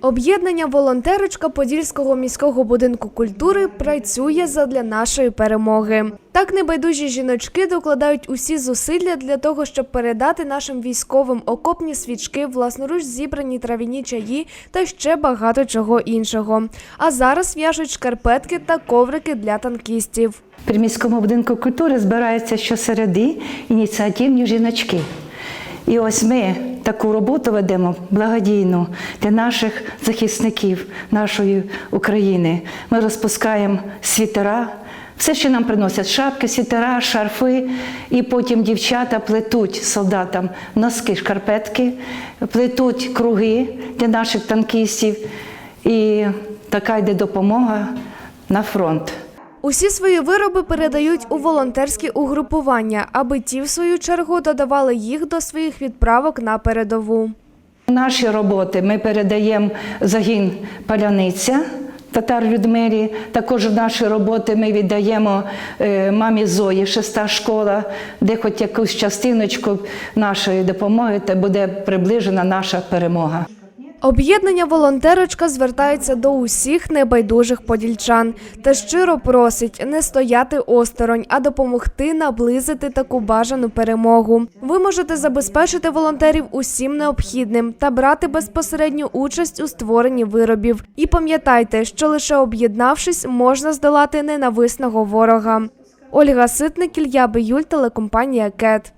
Об'єднання волонтерочка Подільського міського будинку культури працює задля нашої перемоги. Так небайдужі жіночки докладають усі зусилля для того, щоб передати нашим військовим окопні свічки, власноруч зібрані трав'яні чаї та ще багато чого іншого. А зараз в'яжуть шкарпетки та коврики для танкістів. При міському будинку культури збираються щосереди ініціативні жіночки. І ось ми таку роботу ведемо благодійну для наших захисників нашої України. Ми розпускаємо світера, все, що нам приносять шапки, світера, шарфи, і потім дівчата плетуть солдатам носки, шкарпетки, плетуть круги для наших танкістів. І така йде допомога на фронт. Усі свої вироби передають у волонтерські угрупування, аби ті, в свою чергу, додавали їх до своїх відправок на передову. Наші роботи ми передаємо загін Паляниця татар Людмирі. Також наші роботи ми віддаємо е, мамі Зої, шеста школа, де хоч якусь частиночку нашої допомоги, та буде приближена наша перемога. Об'єднання волонтерочка звертається до усіх небайдужих подільчан та щиро просить не стояти осторонь, а допомогти наблизити таку бажану перемогу. Ви можете забезпечити волонтерів усім необхідним та брати безпосередню участь у створенні виробів. І пам'ятайте, що лише об'єднавшись, можна здолати ненависного ворога. Ольга Ситник, Ілья Биюль, телекомпанія КЕТ.